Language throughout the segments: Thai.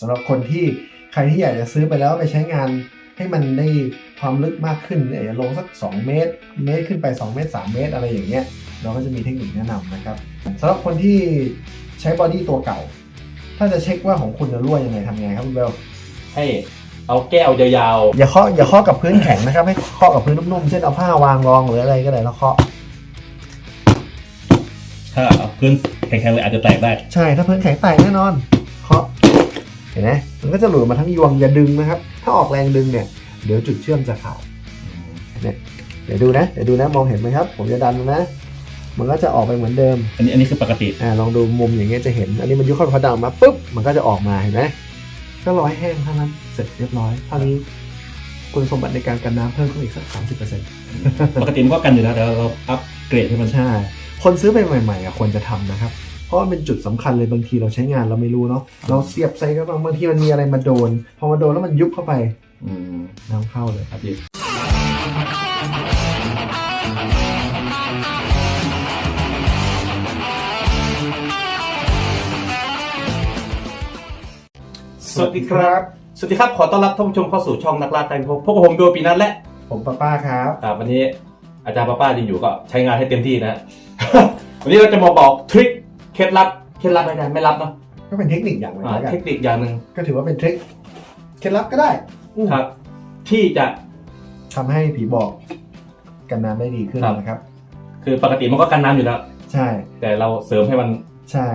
สำหรับคนที่ใครที่อยากจะซื้อไปแล้วไปใช้งานให้มันได้ความลึกมากขึ้นอยากจะลงสัก 2 เมตร เมตรขึ้นไป 2 เมตร 3 เมตร อะไรอย่างเงี้ยเราก็จะมีเทคนิคแนะนำนะครับสำหรับคนที่ใช้บอดี้ตัวเก่า ถ้าจะเช็คว่าของคุณจะรั่วยังไงทำไงครับคุณเบลให้เอาแก้วยาวอย่าเคาะอย่าเคาะกับพื้นแข็งนะครับ ให้เคาะกับพื้นนุ่มๆเช่นเอาผ้าวางรองหรืออะไรก็ได้แล้วเคาะๆถ้าเอาพื้นแข็งๆเลยอาจจะแตกได้ ใช่ถ้าพื้นแข็งแตกแน่นอนเคาะ เห็นไหมมันก็จะหลุดมาทั้งยวงอย่าดึงนะครับ ถ้าออกแรงดึงเนี่ยเดี๋ยวจุดเชื่อมจะขาดเดี๋ยวดูนะเดี๋ยวดูนะมองเห็นไหมครับ ผมจะดันนะ มันก็จะออกไปเหมือนเดิม อันนี้อันนี้คือปกติอ่าลองดูมุมอย่างเงี้ยจะเห็น อันนี้มันยุบเข้าพอดังมาปุ๊บมันก็จะออกมาเห็นไหมก็ร้อยแห้งเท่านั้นเสร็จเรียบร้อยเท่านี้คุณสมบัติในการกันน้ำเพิ่มขึ้นอีกสักสามสิบเปอร์เซ็นต์ปกติมันก็กันอยู่แล้วแต่เราอัพเกรดให้มันใช่คนซื้อไปใหม่ๆอะควรจะทำนะครับเพ ราะว่าเป็นจุดสำคัญเลยบางทีเราใช้งานเราไม่รู้เนาะเราเสียบใส่ก็บางบางทีมันมีอะไรมาโดน พอมาโดนแล้วมันยุบเข้าไปอืมน้ำเข้าเลยครับพี่สวัสดีครับ สวัสดีครับ ขอต้อนรับท่านผู้ชมเข้าสู่ช่องนักล่าไทยพบพบกับผมโดปีนัทและ ผมป้าป้าครับครับวันนี้อาจารย์ป้าป้ายังอยู่ก็ใช้งานให้เต็มที่นะฮะวันนี้เราจะมาบอกทริค เคล็ดลับเคล็ดลับไม่ได้ไม่ลับเนอะก็เป็นเทคนิคอย่างหนึ่งอ่าแล้วกันเทคนิคอย่างหนึ่งก็ถือว่าเป็นทริคเคล็ดลับก็ได้อืมครับ ที่จะ ทำให้ผีบอกกันน้ำได้ดีขึ้นครับ นะครับ คือปกติมันก็กันน้ำอยู่แล้ว ใช่แต่เราเสริมให้มันใช่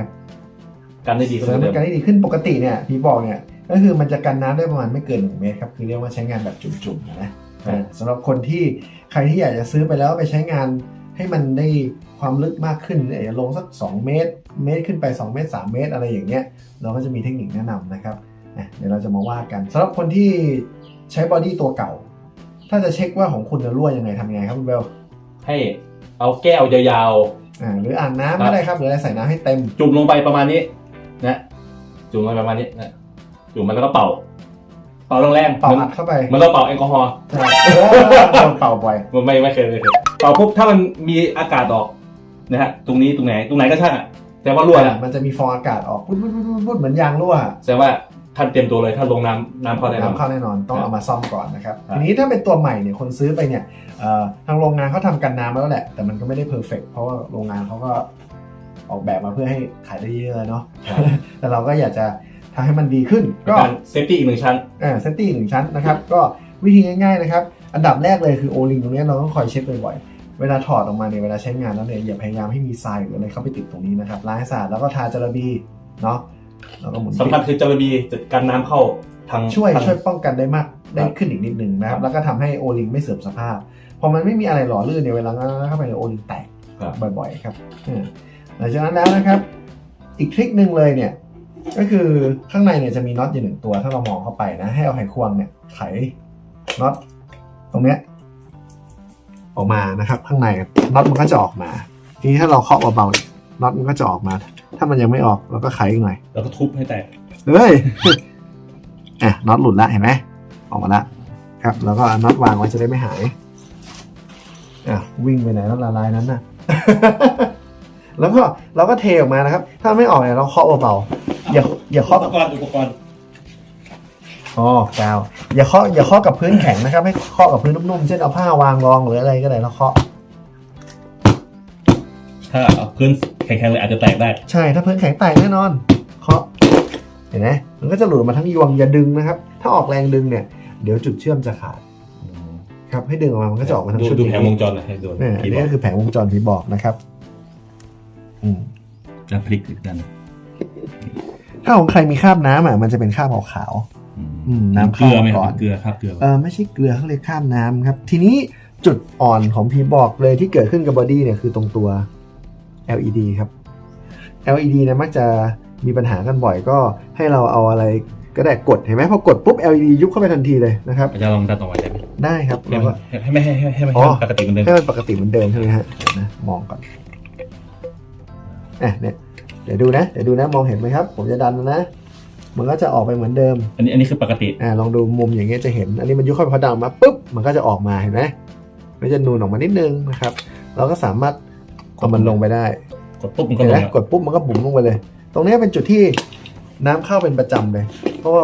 กันได้ดีขึ้นเสริมกว่าให้เดิมกันได้ดีขึ้นปกติเนี่ยผีบอกเนี่ยก็คือมันจะกันน้ำได้ประมาณไม่เกินหนึ่งเมตรครับคือเรียกว่าใช้งานแบบจุ่มๆนะอ่าสำหรับคนที่ใครที่อยากจะซื้อไปแล้วไปใช้งานให้มันได้ความลึกมากขึ้นอยากจะลงสัก 2 เมตร เมตรขึ้นไป 2 เมตร 3 เมตร อะไรอย่างเงี้ย เราก็จะมีเทคนิคแนะนำนะครับอะเดี๋ยวเราจะมาว่ากันสำหรับคนที่ใช้บอดี้ตัวเก่า ถ้าจะเช็คว่าของคุณจะรั่วยังไงทำยังไงครับคุณเบลให้เอาแก้วยาวอ่าหรืออ่างน้ำครัก็บได้ครับหรืออะไรใส่น้ำให้เต็มๆจุ่มลงไปประมาณนี้นะจุ่มลงไปประมาณนี้นะจุ่มมันแล้วก็เป่า เป่าแรงๆเป่าหมือนอัดเข้าไปเหมันเราเป่าแอลกอฮอล์ใช่โดนเป่าบ่อยมันไม่ไม่เคยไม่เคยเป่าปุ๊บถ้ามันมีอากาศออกนะฮะตรงนี้ตรงไหนตรงไหนก็ช่างอะ แต่ว่ารั่วนะมันจะมีฟองอากาศออกปุ๊บปุ๊บปุ๊บปุ๊บเหมือนยางรั่วแสดงว่าท่านเตรียมตัวเลยถ้าลงน้ำน้ำเข้าแน่นอนน้ำเข้าแน่นอนต้องเอามาซ่อมก่อนนะครับครับทีนี้ถ้าเป็นตัวใหม่เนี่ยคนซื้อไปเนี่ยเอ่อทางโรงงานเขาทำกันน้ำมาแล้วแหละ แต่มันก็ไม่ได้เพอร์เฟกเพราะว่าโรงงานเขาก็ออกแบบมาเพื่อให้ขายได้เยอะๆเนาะแต่เราก็อยากจะทำให้มันดีขึ้นเป็นก็การเซฟตี้อีกหนึ่งชั้นอ่าเซตติ้งหนึ่งชั้นนะครับ ก็วิธีง่ายๆนะครับ อันดับแรกเลยคือโอลิงตรงเนี้ยเราต้องคอยเช็คบ่อยๆ เวลาถอดออกมาเนี่ยเวลาใช้งานแล้วเนี่ยอย่าพยายามให้มีทรายหรืออะไรเข้าไปติดตรงนี้นะครับล้างให้สะอาดแล้วก็ทาจาระบีเนาะแล้วก็หมุนสำคัญคือจาระบีจะกันน้ำเข้าทางช่วยทางช่วยป้องกันได้มากได้ครับขึ้นอีกนิดนึงนะครัครับบแล้วก็ทำให้โอลิงไม่เสื่อมสภาพพอมันไม่มีอะไรหล่อลื่นเนี่ยเวลาง้างเข้าไปในยโอลิงแตกครับบ่อยๆครับอืมหลังจากนั้นแล้วนะครับ อีกทริคหนึ่งเลยเนี่ยก็คือข้างในเนี่ยจะมีน็อตอยู่หนึ่งตัวถ้าเรามองเข้าไปนะ ให้เอาไขควงเนี่ยไขน็อตตรงเนี้ย ออกมานะครับ ข้างในน็อตมันก็จะออกมาทีนี้ถ้าเราเคาะเบาๆน็อตมันก็จะออกมา ถ้ามันยังไม่ออกเราก็ไขอีกหน่อยแล้วก็ทุบให้แตกเฮ้ยอะน็อตหลุดละเห็นไหมออกมาละครับ แล้วก็เอาน็อตวางไว้จะได้ไม่หายอะวิ่งไปไหนแล้วละลายนั้นน่ะแล้วก็เราก็เทออกมานะครับ ถ้าไม่ออกเนี่ยเราเคาะเบาๆอย่าอย่าเคาะอุปกรณ์อุปกรณ์ อ๋อกาว อย่าเคาะอย่าเคาะกับพื้นแข็งนะครับ ให้เคาะกับพื้นนุ่มๆ เช่นเอาผ้าวางรองหรืออะไรก็ได้แล้วเคาะ ถ้าเอาพื้นแข็งๆเลยอาจจะแตกได้ ใช่ถ้าพื้นแข็งแตกแน่นอน เคาะ เห็นไหมมันก็จะหลุดมาทั้งยวงอย่าดึงนะครับ ถ้าออกแรงดึงเนี่ย เดี๋ยวจุดเชื่อมจะขาด ครับ ให้ดึงออกมามันก็จะออกมาทั้งดูชุดดูอย่างแผงวนี้งจรหน่อยให้ดูเนี่ยอันที่บนี้อกก็คือแผงวงจรที่บอกนะครับ อืมจะพลิกอีกด้านถ้าของใครมีคราบน้ำอะมันจะเป็นคราบขาวอืม น้ำเกลือไหมเข้าคก่รัอนบเกลือครับเกลือๆเออไม่ใช่เกลือเขาเรียกคราบน้ำครับ ทีนี้จุดอ่อนของพีบอกเลยที่เกิดขึ้นกับบอดี้เนี่ยคือตรงตัว LED ครับ LED เนี่ยมักจะมีปัญหากันบ่อยก็ให้เราเอาอะไรก็ได้กดเห็นไหมพอกดปุ๊บ LED ยุบเข้าไปทันทีเลยนะครับอาจารย์ลองดันออกมาได้ไหมได้ครับให้แล้วมัก็นให้ไม่ให้ให้ให้มันอ๋อปกติเหมือนเดิมให้มันปกติเหมือนเดิมใช่ไหมฮะเดี๋ยวนะมองก่อนอะเนี่ยเดี๋ยวดูนะเดี๋ยวดูนะมองเห็นไหมครับ ผมจะดันนะ มันก็จะออกไปเหมือนเดิม อันนี้อันนี้คือปกติอ่าลองดูมุมอย่างเงี้ยจะเห็น อันนี้มันยุบเข้าไปพอดังมาปุ๊บมันก็จะออกมาเห็นไหมมันจะนูนออกมานิดนึงนะครับเราก็สามารถเอามันลงไปได้ กดปุ๊บมันก็เห็นลไหมงแล้วกดปุ๊บมันก็บุ๋มลงไปเลย ตรงนี้เป็นจุดที่น้ำเข้าเป็นประจำเลย เพราะว่า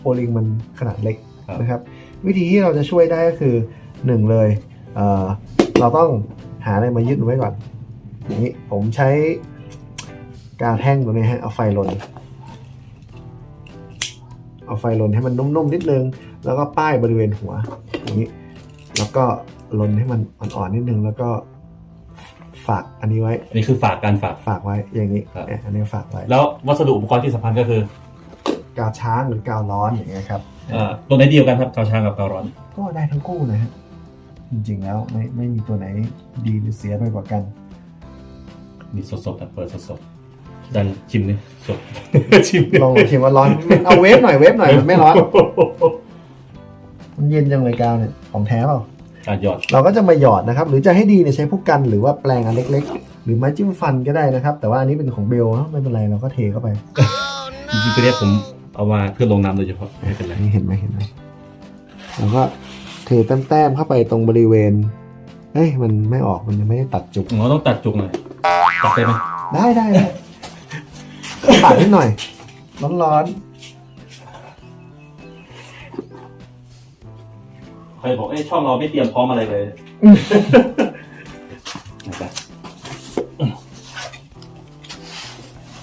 โอลิงมันขนาดเล็กครับนะครับ วิธีที่เราจะช่วยได้ก็คือหนึ่งเลยเอ่อเราต้องหาอะไรมายึดไว้ก่อนอย่างนี้ผมใช้กาวแท่งตัวนี้ฮะเอาไฟลน เอาไฟลนให้มันนุ่มๆนิดนึง แล้วก็ป้ายบริเวณหัวอย่างนี้ แล้วก็ลนให้มันอ่อนๆนิดนึง แล้วก็ฝากอันนี้ไว้ อันนี้คือฝากการฝากฝากไว้อย่างนี้ครับเนี่ยอันนี้ฝากไว้ แล้ววัสดุอุปกรณ์ที่สำคัญก็คือกาวช้างหรือกาวร้อนอย่างเงี้ยครับเอ่อตัวไหนเดียวกันครับกาวช้างกับกาวร้อน ก็ได้ทั้งคู่นะฮะจริงๆแล้วไม่ไม่มีตัวไหนดีหรือเสียไปกว่ากันมีสดๆอะเปิดสดๆ ดันชิมนี่สด ชิมลองชิมว่าร้อนเอาเวฟหน่อยเวฟหน่อยมันไม่ร้อนมันเย็นจังเลยกาวเนี่ยของแท้เปล่าการหยอดเราก็จะมาหยอดนะครับ หรือจะให้ดีเนี่ยใช้ผู้กันหรือว่าแปรงอันเล็ก ๆ หรือไม้จิ้มฟันก็ได้นะครับ แต่ว่าอันนี้เป็นของเบลเนอะไม่เป็นไรเราก็เทเข้าไปจริงๆตัวเนี้ยผมเอามาเพื่อลงน้ำโดยเฉพาะไม่เป็นไรอันนี้เห็นไหมเห็นไหมแล้วก็เทแต้มๆเข้าไปตรงบริเวณเอ้ยมันไม่ออกมันยังไม่ได้ตัดจุกอ๋อต้องตัดจุกหน่อยตัดได้ไหมได้ได้ได้ ปาดนิดหน่อยร้อนใครบอกเอ้ยช่องเราไม่เตรียมพร้อมอะไรเลยนะครับ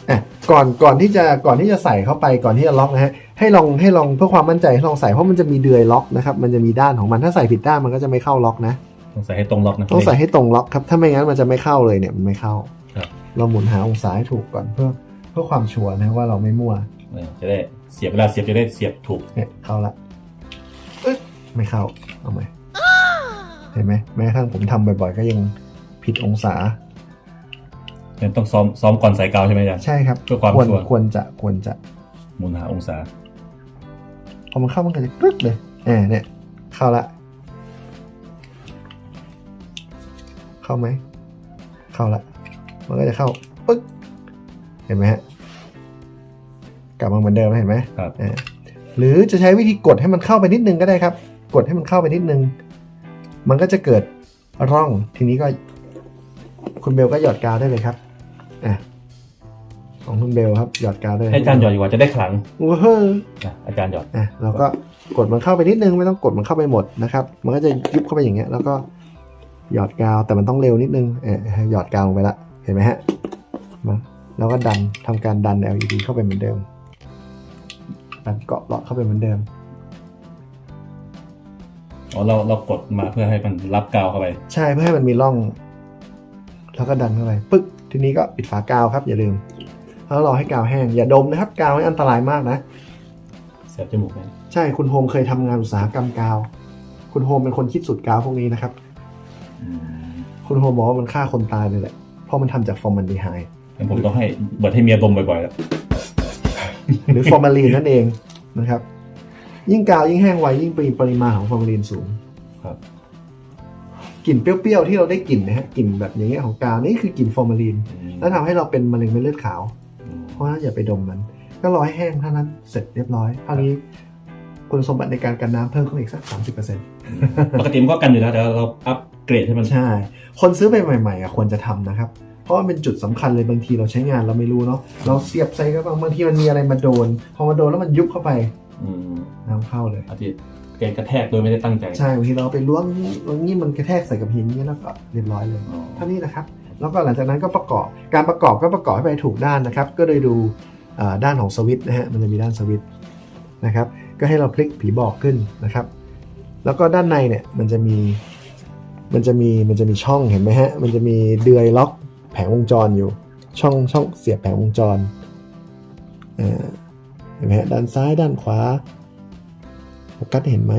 อะก่อนก่อนที่จะก่อนที่จะใส่เข้าไปก่อนที่จะล็อกนะฮะให้ลองให้ลองเพื่อความมั่นใจให้ลองใส่เพราะมันจะมีเดือยล็อกนะครับมันจะมีด้านของมันถ้าใส่ผิดด้านมันก็จะไม่เข้าล็อกนะต้องใส่ให้ตรงล็อกนะต้องใส่ให้ตรงล็อกครับถ้าไม่งั้นมันจะไม่เข้าเลยเนี่ยมันไม่เข้า ครับ เราหมุนหาองศาให้ถูกก่อนเพื่อ เพื่อความชัวร์นะว่าเราไม่มั่วเออจะได้เสียบเวลาเสียบจะได้เสียบถูก เนี่ยเข้าละเอ๊ะไม่เข้าเอาใหม่เห็นไหมแม้กระทั่งผมทำบ่อยๆ ก็ยังผิดองศา งั้นต้องซ้อมซ้อมก่อนใส่กาวใช่ไหมอาจารย์ ใช่ครับเพื่อความควรชัวร์ ควรจะควรจะ หมุนหาองศา พอมันเข้ามันก็จะกรึ๊ดเลยแอบเนี่ย เข้าละ เข้าไหม เข้าละ มันก็จะเข้าปึ๊ก เห็นไหมฮะกลับมาเหมือนเดิมแล้วเห็นไหมครับอ่าหรือจะใช้วิธีกดให้มันเข้าไปนิดนึงก็ได้ครับ กดให้มันเข้าไปนิดนึง มันก็จะเกิดร่องทีนี้ก็ คุณเบลก็หยอดกาวได้เลยครับอะของคุณเบลครับหยอดกาวได้เลยให้อาจารย์หยอดดีกว่าจะได้ขลังว้าวนะอาจารย์หยอดอะเราก็กดมันเข้าไปนิดนึงไม่ต้องกดมันเข้าไปหมดนะครับ มันก็จะยุบเข้าไปอย่างเงี้ย แล้วก็หยอดกาวแต่มันต้องเร็วนิดนึงเออหยอดกาวลงไปละเห็นไหมฮะมา แล้วก็ดันทำการดัน LED เข้าไปเหมือนเดิมดันเกาะหลอดเข้าไปเหมือนเดิมอ๋อเราเรากดมาเพื่อให้มันรับกาวเข้าไป ใช่เพื่อให้มันมีร่อง แล้วก็ดันเข้าไปปึ๊กทีนี้ก็ปิดฝากาวครับอย่าลืม แล้วรอให้กาวแห้งอย่าดมนะครับ กาวนี่อันตรายมากนะเสียบจมูกไหมใช่คุณโฮมเคยทำงานอุตสาหกรรมกาว คุณโฮมเป็นคนคิดสูตรกาวพวกนี้นะครับ อืมคุณโฮมบอกว่ามันฆ่าคนตายเลยแหละเพราะมันทำจากฟอร์มันดีไฮด์ งั้นผมต้องให้เบิดให้เมียดมบ่อยๆแล้วหรือฟอร์มาลีนนั่นเองนะครับ ยิ่งกาวยิ่งแห้งไวยิ่งปริปริมาณของฟอร์มาลีนสูงครับกลิ่นเปรี้ยวๆที่เราได้กลิ่นนะฮะกลิ่นแบบอย่างเงี้ยของกาวนี่คือกลิ่นฟอร์มาลีนอืมแล้วทำให้เราเป็นมะเร็งเม็ดเลือดขาวอืมเพราะฉะนั้นอย่าไปดมมัน ก็รอให้แห้งเท่านั้นเสร็จเรียบร้อยเท่านี้คุณสมบัติในการกันน้ำเพิ่มขึ้นอีกสัก30%ปกติมันก็กันอยู่แล้วแต่เราอัปเกรดให้มันใช่ คนซื้อไปใหม่ๆอะควรจะทำนะครับ เพราะว่าเป็นจุดสำคัญเลยบางทีเราใช้งานเราไม่รู้เนาะเราเสียบใส่ก็บางบางทีมันมีอะไรมาโดน พอมาโดนแล้วมันยุบเข้าไปอืมน้ำเข้าเลยอาทิตย์เกณฑ์กระแทกโดยไม่ได้ตั้งใจ ใช่บางทีเราไปล้วงล้วงนี่มันกระแทกใส่กับหินนี่แล้วก็เรียบร้อยเลยอ๋อเท่านี้นะครับแล้วก็หลังจากนั้นก็ประกอบการประกอบก็ประกอบให้ไปถูกด้านนะครับ ก็โดยดูเอ่อด้านของสวิตช์นะฮะมันจะมีด้านสวิตช์นะครับ ก็ให้เราพลิกผีบอกขึ้นนะครับ แล้วก็ด้านในเนี่ยมันจะมีมันจะมีมันจะมีช่องเห็นไหมฮะมันจะมีเดือยล็อก แผงวงจรอยู่ ช่องช่องเสียบแผงวงจรอ่าเห็นไหมฮะด้านซ้ายด้านขวาโฟกัสเห็นไหม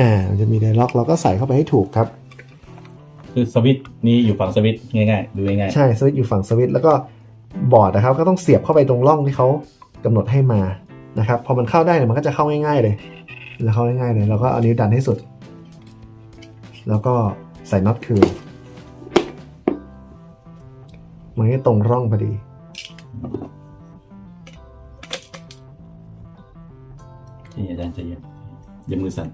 อ่ามันจะมีเดือยล็อกเราก็ใส่เข้าไปให้ถูกครับ คือสวิตช์นี้อยู่ฝั่งสวิตช์ง่ายๆ ดูง่ายใช่สวิตช์อยู่ฝั่งสวิตช์แล้วก็บอร์ดนะครับ ก็ต้องเสียบเข้าไปตรงร่องที่เขากำหนดให้มานะครับพอมันเข้าได้เนี่ยมันก็จะเข้าง่ายๆเลยมันจะเข้าง่ายๆเลยเราก็เอานิ้วดันให้สุด แล้วก็ ใส่น็อตคืนมันก็ตรงร่องพอดี ใจเย็นจาย์ใจเย็นอย่ามือสั่น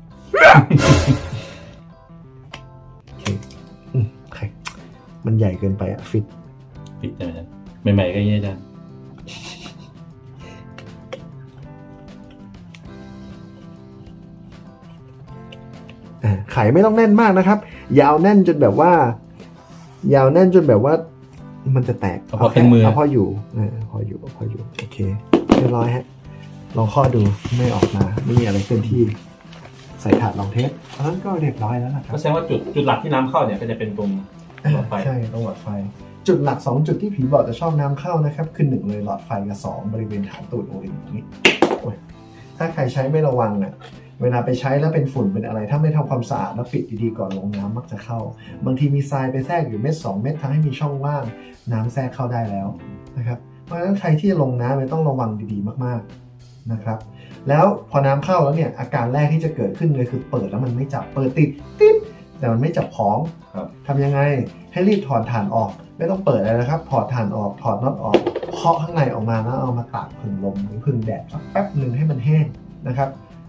มไข่มันใหญ่เกินไปอะฟิต ปิดใช่ไหมอาจารย์ใหม่ๆก็อย่งนจารย์อ่ไข่ไม่ต้องแน่นมากนะครับ ยาวแน่นจนแบบว่า ยาวแน่นจนแบบว่า มันจะแตกเอาพอเป็นมือ เอาพออยู่อ่าพออยู่เอาพออยู่โอเคเรียบร้อยฮะลองข้อดูไม่ออกมาไม่มีอะไรเคลื่อนที่ ใส่ถาดลองเทสเพราะฉะนั้นก็เรียบร้อยแล้วล่ะครับก็แสดงว่าจุดจุดหลักที่น้ำเข้าเนี่ยก็จะเป็นตรงหลอดไฟใช่ต้องหลอดไฟ จุดหลัก 2 จุดที่ผีบอกจะชอบน้ำเข้านะครับ คือหนึ่งเลยหลอดไฟกับ 2 บริเวณฐานตูดโอริงนี้โอ้ย ถ้าใครใช้ไม่ระวังอะเวลาไปใช้แล้วเป็นฝุ่นเป็นอะไร ถ้าไม่ทำความสะอาดแล้วปิดดีๆก่อนลงน้ำมักจะเข้า บางทีมีทรายไปแทรกอยู่เม็ดสองเม็ดทำให้มีช่องว่าง น้ำแทรกเข้าได้แล้วนะครับเพราะฉะนั้นใครที่จะลงน้ำเนี่ยต้องระวังดีๆมากๆนะครับแล้วพอน้ำเข้าแล้วเนี่ยอาการแรกที่จะเกิดขึ้นเลยคือเปิดแล้วมันไม่จับเปิดติดติดแต่มันไม่จับของครับทำยังไงให้รีบถอดถ่านออก ไม่ต้องเปิดเลยนะครับ ถอดถ่านออกถอดน็อตออก เคาะข้างในออกมาแล้วเอามาตากผึ่งลมหรือผึ่งแดดสักแป๊บหนึ่งให้มันแห้งนะครับ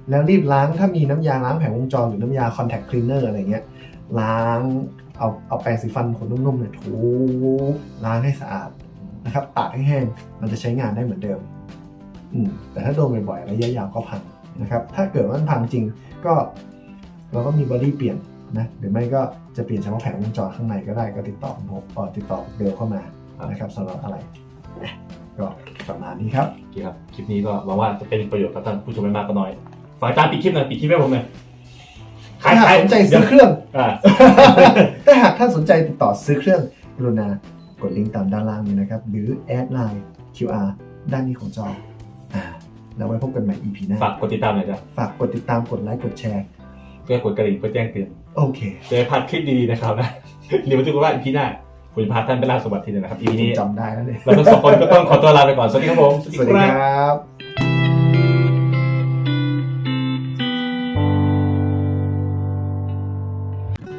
แล้วรีบล้างถ้ามีน้ำยาล้างแผงวงจรหรือน้ำยา contact cleaner อะไรเงี้ยล้างเอาเอาแปรงสีฟันขนนุ่มๆเนี่ยถูล้างให้สะอาดนะครับตากให้แห้งมันจะใช้งานได้เหมือนเดิมอืมแต่ถ้าโดนบ่อยๆระยะยาวก็พังนะครับถ้าเกิดว่ามันพังจริงก็เราก็มีบอดี้เปลี่ยนนะหรือไม่ก็จะเปลี่ยนเฉพาะแผงวงจรข้างในก็ได้ก็ติดต่อผมติดต่อเบลเข้ามานะครับสำหรับอะไร ก็ประมาณนี้ครับโอเคครับ คลิปนี้ก็หวังว่าจะเป็นประโยชน์กับท่านผู้ชมไม่มากก็น้อย ฝากอาจารย์ปิดคลิปหน่อยปิดคลิปให้ผมหน่อยถ้าหากสนใจซื้อเคเดี๋ยวรื่อง อ่า ถ้าหากท่านสนใจติดต่อซื้อเครื่องกรุณากดลิงก์ตามด้านล่างนี้นะครับ หรือแอดไลน์ QR ด้านนี้ของจออ่าแล้วไว้พบกันใหม่ EP หน้าฝากกดติดตามหน่อยจ้ะฝากกดติดตามกดไลค์กดแชร์ เพื่อกดกระดิ่งเพื่อแจ้งเตือนโอเค จะได้พลาดคลิปดีๆนะครับนะเดี๋ยวมาดูกันว่าอีพีหน้า ผมจะพาท่านไปล่าสมบัติที่ไหนนะครับอีพีนี้จำได้แล้วเนี่ยเราทั้งสองคนก็ต้องขอตัวลาไปก่อน สวัสดีครับผม สวัสดีครับ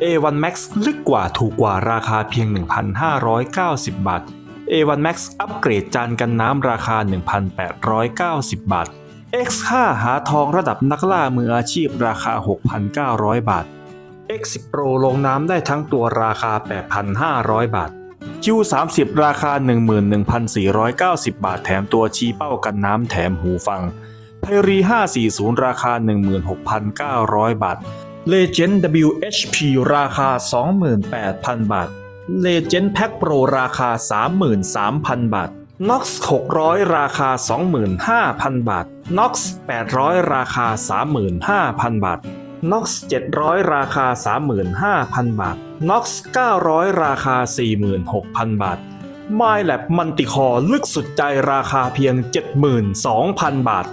A1 Max ลึกกว่าถูกกว่าราคาเพียง 1,590 บาท A1 Max อัปเกรดจานกันน้ำราคา 1,890 บาท X5 หาทองระดับนักล่ามืออาชีพราคา 6,900 บาท X10 Pro ลงน้ำได้ทั้งตัวราคา 8,500 บาท Q30 ราคา 11,490 บาท แถมตัวชี้เป้ากันน้ำแถมหูฟังไพรี540 ราคา 16,900 บาท Legend WHP ราคา 28,000 บาท Legend Pack Pro ราคา 33,000 บาท Nox 600 ราคา 25,000 บาท Nox 800 ราคา 35,000 บาท Nox 700 ราคา 35,000 บาท Nox 900 ราคา 46,000 บาท MyLab Manticore ลึกสุดใจราคาเพียง 72,000 บาท